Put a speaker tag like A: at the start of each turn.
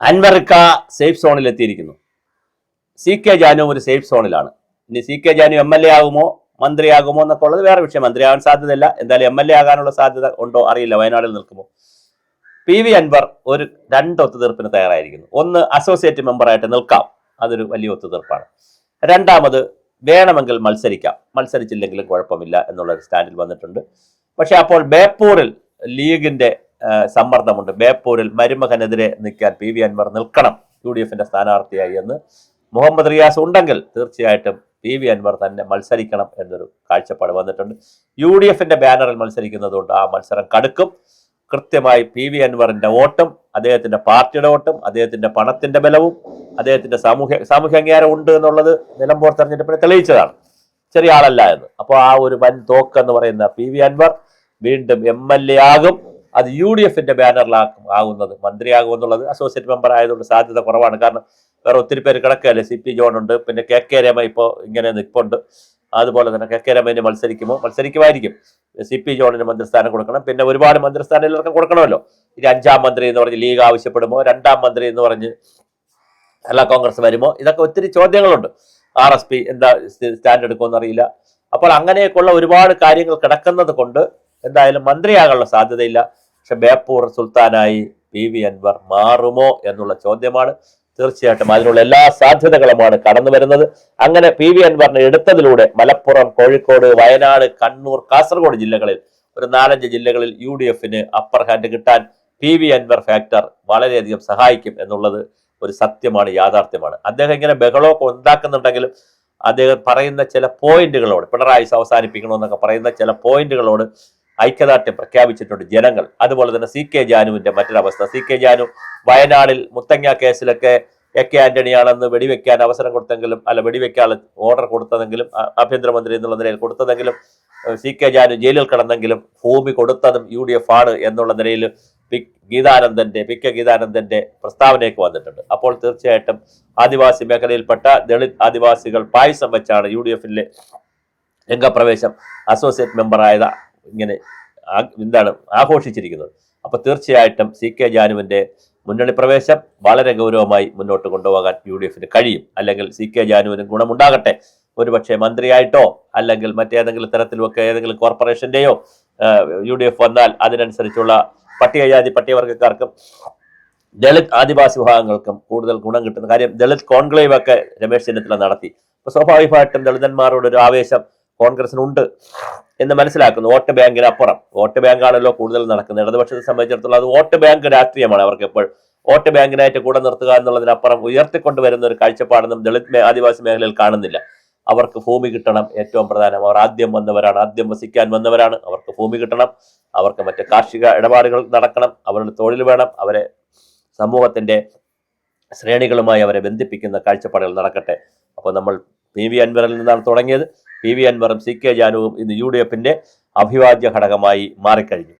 A: അൻവർക്ക safe സോണിൽ എത്തിയിരിക്കുന്നു. C K Janu ഒരു സേഫ് സോണിലാണ് ഇനി C K Janu M L A ആകുമോ മന്ത്രിയാകുമോ എന്നൊക്കെ ഉള്ളത് വേറെ വിഷയം. മന്ത്രിയാകാൻ സാധ്യതയില്ല. എന്തായാലും എം എൽ എ ആകാനുള്ള സാധ്യത ഉണ്ടോ അറിയില്ല. വയനാട്ടിൽ നിൽക്കുമോ? പി വി അൻവർ ഒരു രണ്ട് ഒത്തുതീർപ്പിന് തയ്യാറായിരിക്കുന്നു. ഒന്ന് അസോസിയേറ്റ് മെമ്പറായിട്ട് നിൽക്കാം. അതൊരു വലിയ ഒത്തുതീർപ്പാണ്. രണ്ടാമത് വേണമെങ്കിൽ മത്സരിക്കാം. മത്സരിച്ചില്ലെങ്കിലും കുഴപ്പമില്ല എന്നുള്ളൊരു സ്റ്റാൻഡിൽ വന്നിട്ടുണ്ട്. പക്ഷെ അപ്പോൾ ബേപ്പൂരിൽ ലീഗിന്റെ സമ്മർദ്ദമുണ്ട്. ബേപ്പൂരിൽ മരുമകനെതിരെ നിൽക്കാൻ പി വി അൻവർ നിൽക്കണം. യു ഡി എഫിന്റെ സ്ഥാനാർത്ഥിയായി എന്ന് മുഹമ്മദ് റിയാസ് ഉണ്ടെങ്കിൽ തീർച്ചയായിട്ടും പി വി അൻവർ തന്നെ മത്സരിക്കണം എന്നൊരു കാഴ്ചപ്പാട് വന്നിട്ടുണ്ട്. യു ഡി എഫിന്റെ ബാനറിൽ മത്സരിക്കുന്നതുകൊണ്ട് ആ മത്സരം കടുക്കും. കൃത്യമായി പി വി അൻവറിന്റെ വോട്ടും അദ്ദേഹത്തിന്റെ പാർട്ടിയുടെ വോട്ടും അദ്ദേഹത്തിന്റെ പണത്തിന്റെ ബലവും അദ്ദേഹത്തിന്റെ സാമൂഹ്യ സാമൂഹ്യ അംഗീകാരം ഉണ്ട് എന്നുള്ളത് നിലമ്പൂർ തെരഞ്ഞെടുപ്പിനെ തെളിയിച്ചതാണ്. ചെറിയ ആളല്ല എന്ന്. അപ്പോൾ ആ ഒരു വൻ തോക്ക് എന്ന് പറയുന്ന പി വി അൻവർ വീണ്ടും എം എൽ എ ആകും. അത് യു ഡി എഫിന്റെ ബാനറിലാക്കും ആകുന്നത്. മന്ത്രിയാകും എന്നുള്ളത് അസോസിയേറ്റ് മെമ്പർ ആയതുകൊണ്ട് സാധ്യത കുറവാണ്. കാരണം വേറെ ഒത്തിരി പേര് കിടക്കുകയല്ലേ? സി പി ജോൺ ഉണ്ട് പിന്നെ കെ കെ രമ ഇപ്പോൾ ഇങ്ങനെ നിൽപ്പുണ്ട് അതുപോലെ തന്നെ കെ കെ രമേന് മത്സരിക്കുമോ? മത്സരിക്കുമായിരിക്കും. സി പി ജോണിന് മന്ത്രിസ്ഥാനം കൊടുക്കണം. പിന്നെ ഒരുപാട് മന്ത്രിസ്ഥാനം എല്ലാവർക്കും കൊടുക്കണമല്ലോ. ഇനി അഞ്ചാം മന്ത്രി എന്ന് പറഞ്ഞ് ലീഗ് ആവശ്യപ്പെടുമോ? രണ്ടാം മന്ത്രി എന്ന് പറഞ്ഞ് കേരള കോൺഗ്രസ് വരുമോ? ഇതൊക്കെ ഒത്തിരി ചോദ്യങ്ങളുണ്ട്. ആർ എസ് പി എന്താ സ്റ്റാൻഡ് എടുക്കുമോ അറിയില്ല അപ്പോൾ അങ്ങനെയൊക്കെയുള്ള ഒരുപാട് കാര്യങ്ങൾ കിടക്കുന്നത് കൊണ്ട് എന്തായാലും മന്ത്രിയാകാനുള്ള സാധ്യതയില്ല. പക്ഷെ ബേപ്പൂർ സുൽത്താനായി പി വി അൻവർ മാറുമോ എന്നുള്ള ചോദ്യമാണ്. തീർച്ചയായിട്ടും അതിനുള്ള എല്ലാ സാധ്യതകളുമാണ് കടന്നു വരുന്നത്. അങ്ങനെ പി വി അൻവറിനെ എടുത്തതിലൂടെ മലപ്പുറം കോഴിക്കോട് വയനാട് കണ്ണൂർ കാസർഗോഡ് ജില്ലകളിൽ ഒരു നാലഞ്ച് ജില്ലകളിൽ യു ഡി എഫിന് അപ്പർ ഹാൻഡ് കിട്ടാൻ പി വി അൻവർ ഫാക്ടർ വളരെയധികം സഹായിക്കും എന്നുള്ളത് ഒരു സത്യമാണ് യാഥാർത്ഥ്യമാണ്. അദ്ദേഹം ഇങ്ങനെ ബഹളമൊക്കെ ഉണ്ടാക്കുന്നുണ്ടെങ്കിലും അദ്ദേഹം പറയുന്ന ചില പോയിന്റുകളോട് പിണറായി അവസാനിപ്പിക്കണമെന്നൊക്കെ പറയുന്ന ചില പോയിന്റുകളോട് ഐക്യദാർഢ്യം പ്രഖ്യാപിച്ചിട്ടുണ്ട് ജനങ്ങൾ. അതുപോലെ തന്നെ സി കെ ജാനുവിന്റെ മറ്റൊരവസ്ഥ. സി കെ ജാനു വയനാടിൽ മുത്തങ്ങ കേസിലൊക്കെ എ കെ ആന്റണിയാണെന്ന് വെടിവെക്കാൻ അവസരം കൊടുത്തെങ്കിലും അല്ല വെടിവെക്കാൻ ഓർഡർ കൊടുത്തതെങ്കിലും ആഭ്യന്തരമന്ത്രി എന്നുള്ള നിലയിൽ കൊടുത്തതെങ്കിലും സി കെ ജാനു ജയിലിൽ കിടന്നെങ്കിലും ഭൂമി കൊടുത്തതും യു ഡി എഫ് ആണ് എന്നുള്ള നിലയിൽ പി ഗീതാനന്ദന്റെ പി കെ ഗീതാനന്ദന്റെ പ്രസ്താവനയൊക്കെ വന്നിട്ടുണ്ട്. അപ്പോൾ തീർച്ചയായിട്ടും ആദിവാസി മേഖലയിൽപ്പെട്ട ദളിത് ആദിവാസികൾ പായസം വെച്ചാണ് യു ഡി എഫിലെ രംഗപ്രവേശം അസോസിയേറ്റ് മെമ്പറായത് ഇങ്ങനെ എന്താണ് ആഘോഷിച്ചിരിക്കുന്നത്. അപ്പൊ തീർച്ചയായിട്ടും സി കെ ജാനുവിന്റെ മുന്നണി പ്രവേശം വളരെ ഗൗരവമായി മുന്നോട്ട് കൊണ്ടുപോകാൻ യു ഡി എഫിന് കഴിയും. അല്ലെങ്കിൽ സി കെ ജാനുവിന് ഗുണമുണ്ടാകട്ടെ. ഒരുപക്ഷെ മന്ത്രിയായിട്ടോ അല്ലെങ്കിൽ മറ്റേതെങ്കിലും തരത്തിലുമൊക്കെ ഏതെങ്കിലും കോർപ്പറേഷന്റെയോ യു ഡി എഫ് വന്നാൽ അതിനനുസരിച്ചുള്ള പട്ടികജാതി പട്ടികവർഗക്കാർക്കും ദളിത് ആദിവാസി വിഭാഗങ്ങൾക്കും കൂടുതൽ ഗുണം കിട്ടുന്ന കാര്യം ദളിത് കോൺക്ലേവ് ഒക്കെ രമേശ് ചെന്നിത്തല നടത്തി. അപ്പോൾ സ്വാഭാവികമായിട്ടും ദളിതന്മാരോടൊരു ആവേശം കോൺഗ്രസിനുണ്ട്. എന്ന് മനസ്സിലാക്കുന്നു. വോട്ട് ബാങ്കിന് അപ്പുറം. വോട്ട് ബാങ്കാണല്ലോ കൂടുതൽ നടക്കുന്നത്. ഇടതുപക്ഷത്തെ സംബന്ധിച്ചിടത്തോളം അത് വോട്ട് ബാങ്ക് രാഷ്ട്രീയമാണ് അവർക്ക് എപ്പോൾ വോട്ട് ബാങ്കിനായിട്ട് കൂടെ നിർത്തുക എന്നുള്ളതിനപ്പുറം ഉയർത്തിക്കൊണ്ടുവരുന്ന ഒരു കാഴ്ചപ്പാടൊന്നും ദളിത് ആദിവാസി മേഖലയിൽ കാണുന്നില്ല. അവർക്ക് ഭൂമി കിട്ടണം ഏറ്റവും പ്രധാനം. അവർ ആദ്യം വന്നവരാണ്. ആദ്യം വസിക്കാൻ വന്നവരാണ്. അവർക്ക് ഭൂമി കിട്ടണം. അവർക്ക് മറ്റ് കാർഷിക ഇടപാടുകൾ നടക്കണം. അവരുടെ തൊഴിൽ വേണം. അവരെ സമൂഹത്തിന്റെ ശ്രേണികളുമായി അവരെ ബന്ധിപ്പിക്കുന്ന കാഴ്ചപ്പാടുകൾ നടക്കട്ടെ. അപ്പോൾ നമ്മൾ പി വി അൻവറിൽ നിന്നാണ് തുടങ്ങിയത്. പി വി അൻവറും സി കെ ജാനുവും ഇന്ന് യു ഡി എഫിന്റെ അഭിവാജ്യ ഘടകമായി മാറിക്കഴിഞ്ഞു.